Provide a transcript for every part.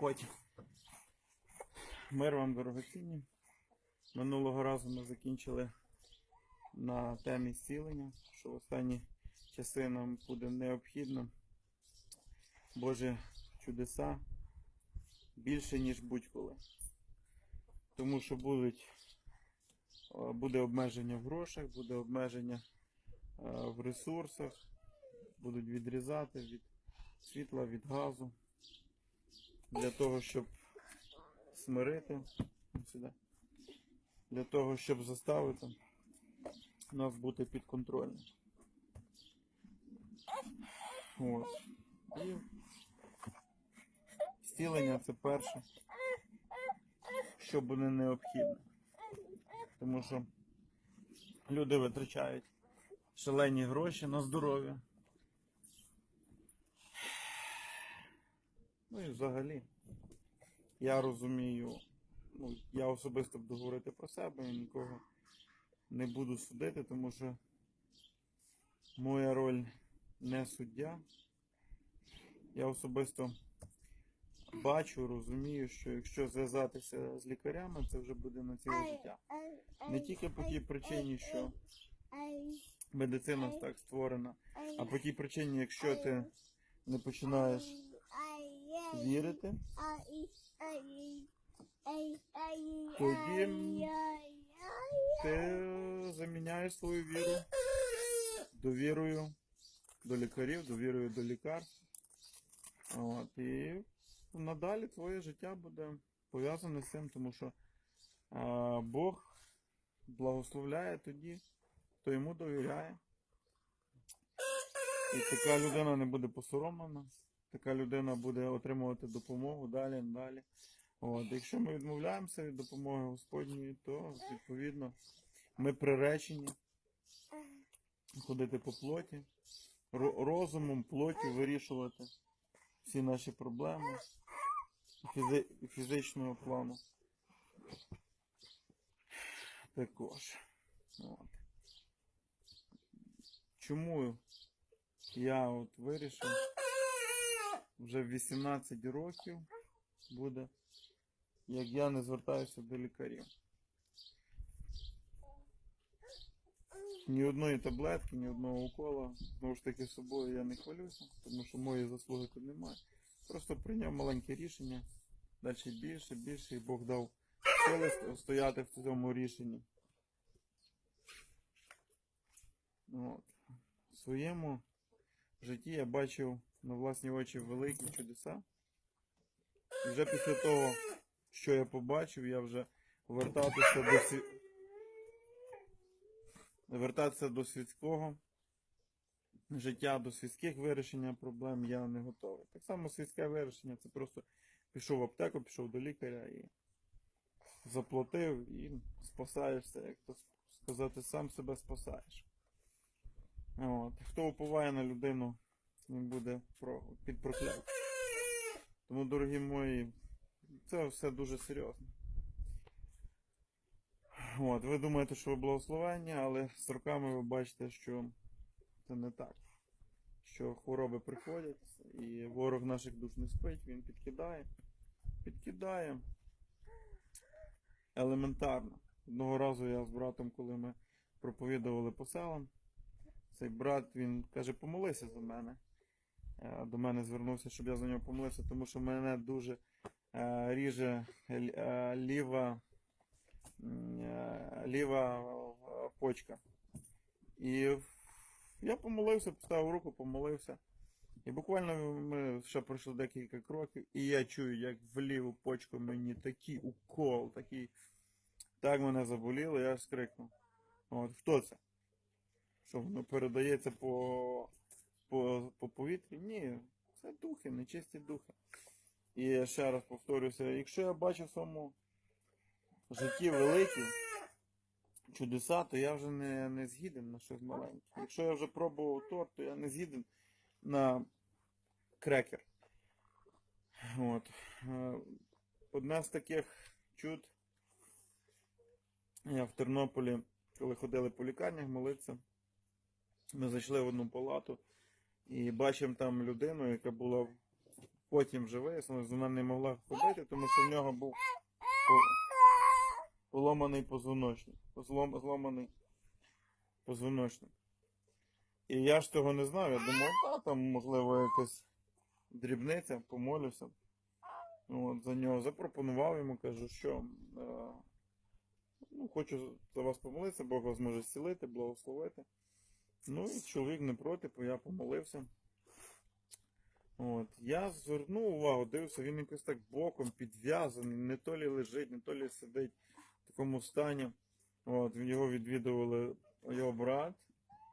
потім. Мир вам дорогоцінні. Минулого разу ми закінчили на темі зцілення, що в останні часи нам буде необхідно Божі чудеса більше, ніж будь-коли. Тому що будуть, е, буде обмеження в грошах, буде обмеження е, в ресурсах, будуть відрізати від світла, від газу. Для того, щоб смирити сюди, для того, щоб заставити нас бути підконтрольним. От. І зцілення це перше, що буде необхідно. Тому що люди витрачають шалені гроші на здоров'я. Ну і взагалі, я розумію, ну, я особисто буду говорити про себе і нікого не буду судити, тому що моя роль не суддя. Я особисто бачу, розумію, що якщо зв'язатися з лікарями, це вже буде на ціле життя. Не тільки по тій причині, що медицина так створена, а по тій причині, якщо ти не починаєш вірити, Тоді ти заміняєш свою віру довірою до лікарів, довірою до лікарств. От, і надалі твоє життя буде пов'язане з цим, тому що а, Бог благословляє тоді, хто йому довіряє. І така людина не буде посоромлена, така людина буде отримувати допомогу далі, далі. От, якщо ми відмовляємося від допомоги Господньої, то відповідно ми приречені ходити по плоті, розумом плоті вирішувати всі наші проблеми фізи- фізичного плану. Також. От. Чому я от вирішив вже в 18 років буде як я не звертаюся до лікарів. Ні одної таблетки, ні одного укола. Знову ж таки, собою я не хвалюся, тому що моєї заслуги тут немає. Просто прийняв маленьке рішення. Далі більше, більше, і Бог дав сили стояти в цьому рішенні. От. В своєму житті я бачив на власні очі великі чудеса. І вже після того, що я побачив, я вже вертатися до сві... вертатися до світського життя, до світських вирішення проблем я не готовий. Так само світське вирішення це просто пішов в аптеку, пішов до лікаря і заплатив і спасаєшся, як то сказати, сам себе спасаєш. От. Хто уповає на людину, він буде про... під прокляттям. Тому, дорогі мої, це все дуже серйозно. От, ви думаєте, що ви благословення, але з роками ви бачите, що це не так. Що хвороби приходять, і ворог наших душ не спить, він підкидає. Підкидає елементарно. Одного разу я з братом, коли ми проповідували по селам, цей брат він каже, помолися за мене. Е, До мене звернувся, щоб я за нього помолився, тому що мене дуже е, ріже е, ліва, ліва почка. І я помолився, поставив руку, помолився. І буквально ми ще пройшли декілька кроків, і я чую, як в ліву почку мені такий укол, такий. Так мене заболіло, я скрикнув. От, хто це? Що воно передається по, по, по повітрі? Ні, це духи, нечисті духи. І ще раз повторюся, якщо я бачу в своєму житті великі чудеса, то я вже не, не згіден на щось маленьке. Якщо я вже пробував торт, то я не згіден на крекер. От. Е, Одне з таких чуд. Я в Тернополі, коли ходили по лікарнях молитися, ми зайшли в одну палату і бачимо там людину, яка була потім вже вияснилось, вона не могла ходити, тому що в нього був поломаний позвоночник. Злом, зломаний позвоночник. І я ж того не знав, я думав, та там, можливо, якась дрібниця, помолюся. От, за нього запропонував йому, кажу, що е, ну, хочу за вас помолитися, Бог вас може зцілити, благословити. Ну і чоловік не проти, бо я помолився. От. Я звернув увагу, дивився, він якось так боком підв'язаний, не то лі лежить, не то лі сидить в такому стані. От, його відвідували його брат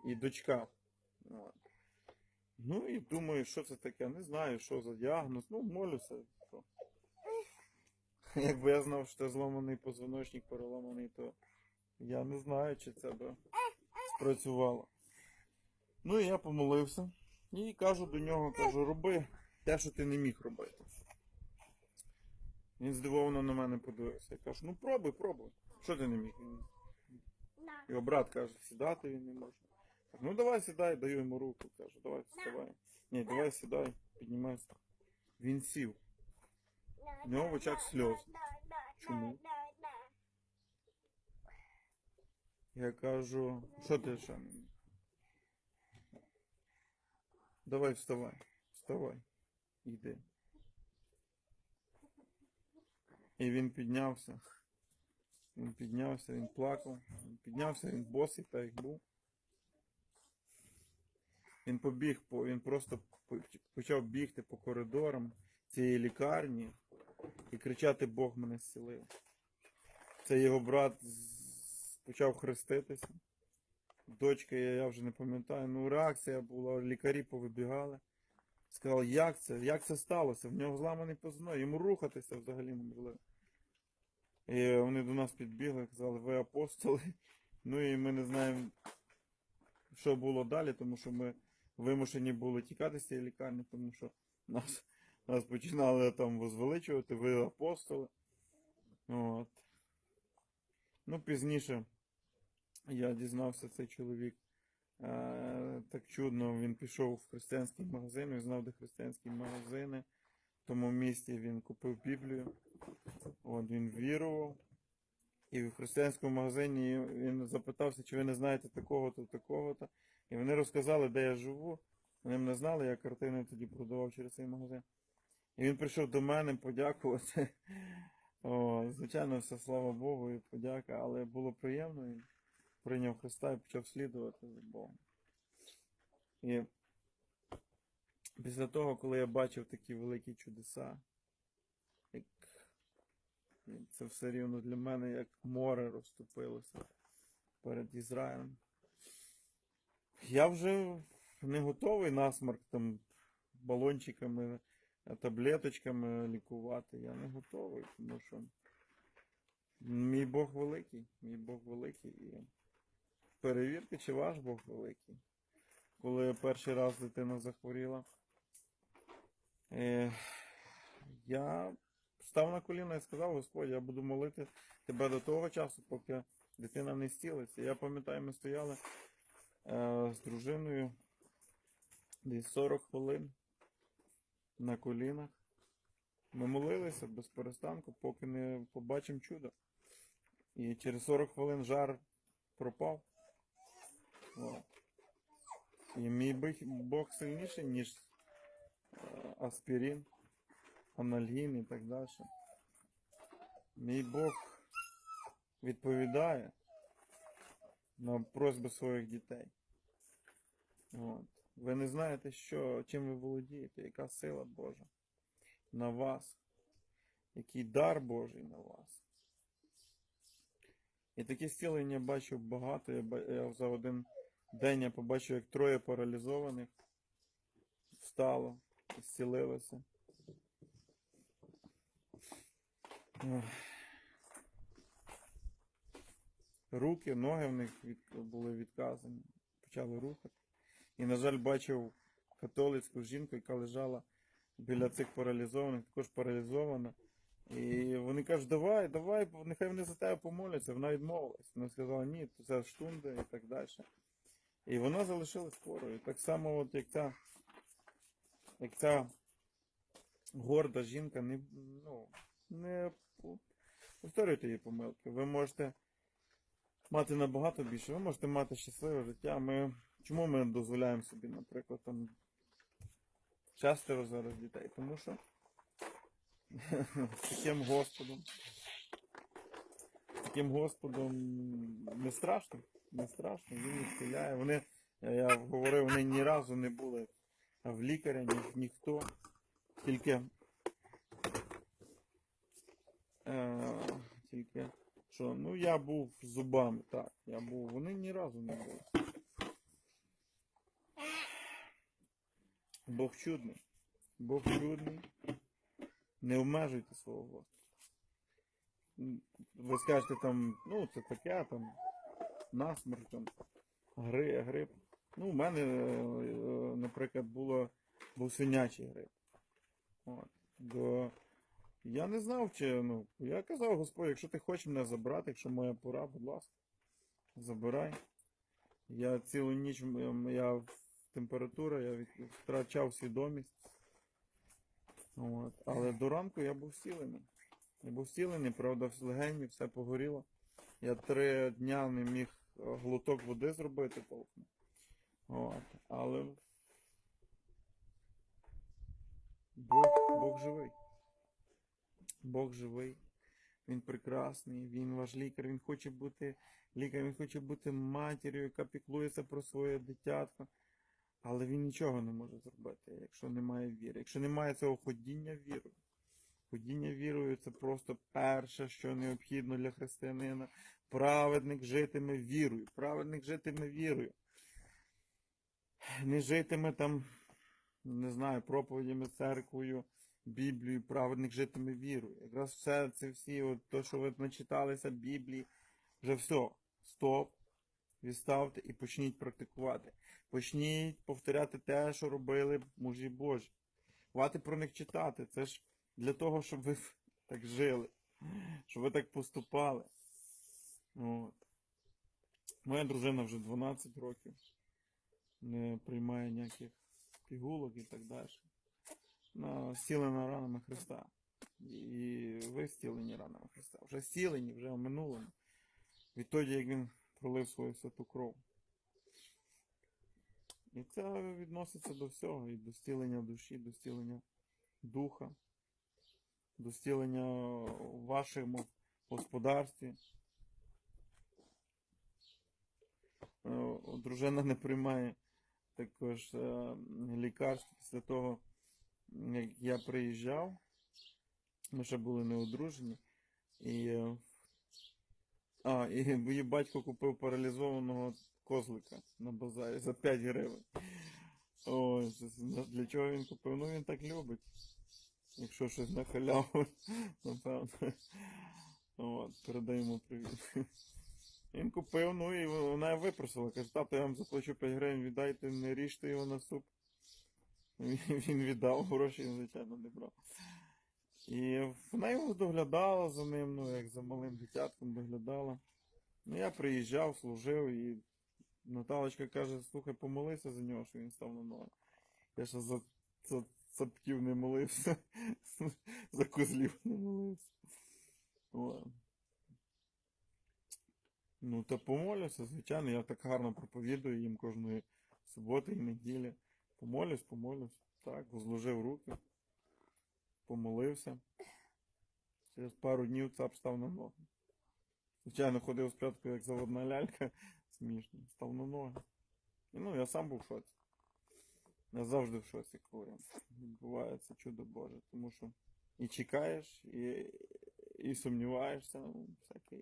і дочка. От. Ну і думаю, що це таке, не знаю, що за діагноз. Ну, молюся. Якби я знав, що це зломаний позвоночник переламаний, то я не знаю, чи це би спрацювало. Ну і я помолився. І кажу до нього, кажу, роби те, що ти не міг робити. Він здивовано на мене подивився. Я кажу, ну пробуй, пробуй. Що ти не міг? Його брат каже, сідати він не може. Ну давай сідай, даю йому руку, кажу, давай вставай. Ні, давай сідай, піднімайся. Він сів. У нього в очах сльози. Чому? Я кажу, що ти ще? не міг?» Давай вставай, вставай, йди. І він піднявся. Він піднявся, він плакав. Він піднявся, він босий, так як був. Він побіг, він просто почав бігти по коридорам цієї лікарні і кричати Бог мене зцілив. Це його брат почав хреститися. Дочка, я, вже не пам'ятаю. Ну, реакція була, лікарі повибігали. Сказали, як це? Як це сталося? В нього зламаний позвонок, йому рухатися взагалі неможливо. І вони до нас підбігли, казали, ви апостоли. Ну і ми не знаємо, що було далі, тому що ми вимушені були тікати з цієї лікарні, тому що нас, нас починали там возвеличувати, ви апостоли. От. Ну, пізніше я дізнався, цей чоловік. Е, так чудно, він пішов в християнський магазин, він знав, де християнські магазини. В тому місті він купив Біблію. От він вірував. І в християнському магазині він запитався, чи ви не знаєте такого-то, такого-то. І вони розказали, де я живу. Вони мене знали, я картини тоді продавав через цей магазин. І він прийшов до мене подякувати. О, звичайно, все слава Богу і подяка, але було приємно. Прийняв Христа і почав слідувати за Богом. І після того, коли я бачив такі великі чудеса, як це все рівно для мене як море розступилося перед Ізраїлем. Я вже не готовий насмарк там балончиками, таблеточками лікувати. Я не готовий, тому що мій Бог великий, мій Бог великий. І перевірте, чи ваш Бог великий. Коли перший раз дитина захворіла, е, я став на коліна і сказав, Господь, я буду молити тебе до того часу, поки дитина не стілиться. Я пам'ятаю, ми стояли е, з дружиною десь 40 хвилин на колінах. Ми молилися без перестанку, поки не побачимо чудо. І через 40 хвилин жар пропав. І мій Бог сильніший, ніж е, аспірин, анальгін і так далі. Мій Бог відповідає на просьби своїх дітей. От. Ви не знаєте, що, чим ви володієте, яка сила Божа на вас, який дар Божий на вас. І такі зцілення бачив багато. Я, ба- я за один день я побачив, як троє паралізованих встало, зцілилося. Руки, ноги в них від, були відказані, почали рухати. І, на жаль, бачив католицьку жінку, яка лежала біля цих паралізованих, також паралізована. І вони кажуть, давай, давай, нехай вони за тебе помоляться. Вона відмовилась. Вона сказала, ні, це штунди і так далі. І вона залишилась хворою. Так само, от як ця, як ця горда жінка, не, ну, не повторюйте її помилки. Ви можете мати набагато більше, ви можете мати щасливе життя. Ми, чому ми дозволяємо собі, наприклад, там шестеро зараз дітей? Тому що з таким Господом. Таким Господом не страшно, не страшно, він їх стріляє. Вони, я говорив, вони ні разу не були в лікаря, ні, ніхто. Тільки, е, тільки що, ну я був зубами, так, я був, вони ні разу не були. Бог чудний. Бог чудний. Не обмежуйте свого Ви скажете там, ну це таке, там, насмерть, гри, грип. Ну, у мене, е, наприклад, було, був свинячий грип. От. До... Я не знав, чи, ну, я казав, Господь, якщо ти хочеш мене забрати, якщо моя пора, будь ласка, забирай. Я цілу ніч, м, я температура, я втрачав свідомість. От. Але до ранку я був зцілений. Я був зцілений, правда, в легені все погоріло. Я три дня не міг глоток води зробити толком. От. Але Бог, Бог живий. Бог живий. Він прекрасний, він ваш лікар, він хоче бути лікарем, він хоче бути матір'ю, яка піклується про своє дитятко. Але він нічого не може зробити, якщо немає віри. Якщо немає цього ходіння вірою. Ходіння вірою це просто перше, що необхідно для християнина. Праведник житиме вірою. Праведник житиме вірою. Не житиме там, не знаю, проповідями, церквою, Біблією, праведник житиме вірою. Якраз все це всі, от то, що ви начиталися Біблії, вже все. Стоп. Відставте і почніть практикувати. Почніть повторяти те, що робили мужі Божі. Хватить про них читати. Це ж для того, щоб ви так жили, щоб ви так поступали. От. Моя дружина вже 12 років не приймає ніяких пігулок і так далі. Вона зцілена ранами Христа. І ви зцілені ранами Христа. Вже зцілені, вже в минулому. Відтоді, як він пролив свою святу кров. І це відноситься до всього, і до зцілення душі, до зцілення духа, до зцілення в вашому господарстві. Е, Дружина не приймає також е, лікарств після того, як я приїжджав. Ми ще були не одружені. І, е, а, і її батько купив паралізованого козлика на базарі за 5 гривень. Це- для чого він купив? Ну він так любить. Якщо щось на халяву, напевно. От, передаємо привіт. Він купив, ну і вона випросила. Каже, тато, я вам заплачу 5 гривень, віддайте, не ріжте його на суп. Він віддав гроші, звичайно, не брав. І вона його доглядала за ним, ну, як за малим дитятком доглядала. Ну, я приїжджав, служив, і Наталочка каже, слухай, помолися за нього, що він став на ноги. Я ще за, за цапків не молився, за козлів не молився. О. Ну, та помолюся, звичайно, я так гарно проповідую їм кожної суботи і неділі. Помолюсь, помолюсь. Так, зложив руки, помолився. Через пару днів цап став на ноги. Звичайно, ходив спочатку як заводна лялька, смішно, став на ноги. І, ну, я сам був в шоці. Я завжди в шоці, коли відбувається чудо Боже, тому що і чекаєш, і, і сумніваєшся, ну, всяке.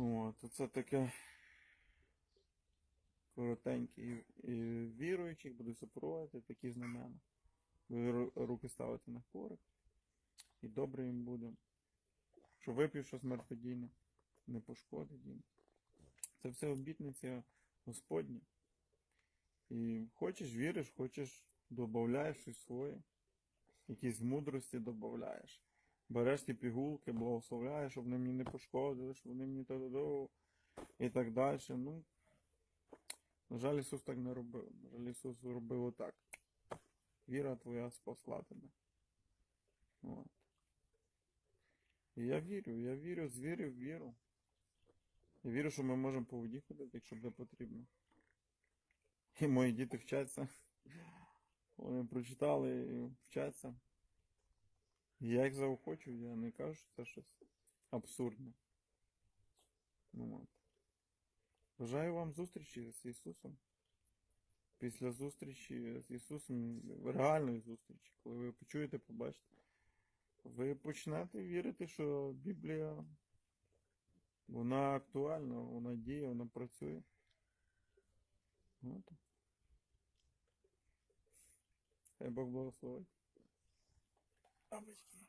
От, це таке коротеньке. І, віруючих буде супроводити такі знамена. Буде ру- руки ставити на хворих. І добре їм буде. Що вип'ю щось смертодійне, не пошкодить їм. Це все обітниця Господня. І хочеш віриш, хочеш додаєш щось своє, якісь мудрості додаєш. Береш ті пігулки, благословляєш, щоб вони мені не пошкодили, щоб вони мені то і так далі. Ну, на жаль, Ісус так не робив. На жаль, Ісус робив отак. Віра твоя спасла тебе. От. І я вірю, я вірю, звірю віру. Я вірю, що ми можемо по воді ходити, якщо буде потрібно. І мої діти вчаться. Вони прочитали і вчаться. Я їх заохочу, я не кажу, що це щось абсурдне. Ну, от. Бажаю вам зустрічі з Ісусом. Після зустрічі з Ісусом, реальної зустрічі, коли ви почуєте, побачите, ви почнете вірити, що Біблія вона актуальна, вона діє, вона працює. От. Хай Бог благословить. Батьки.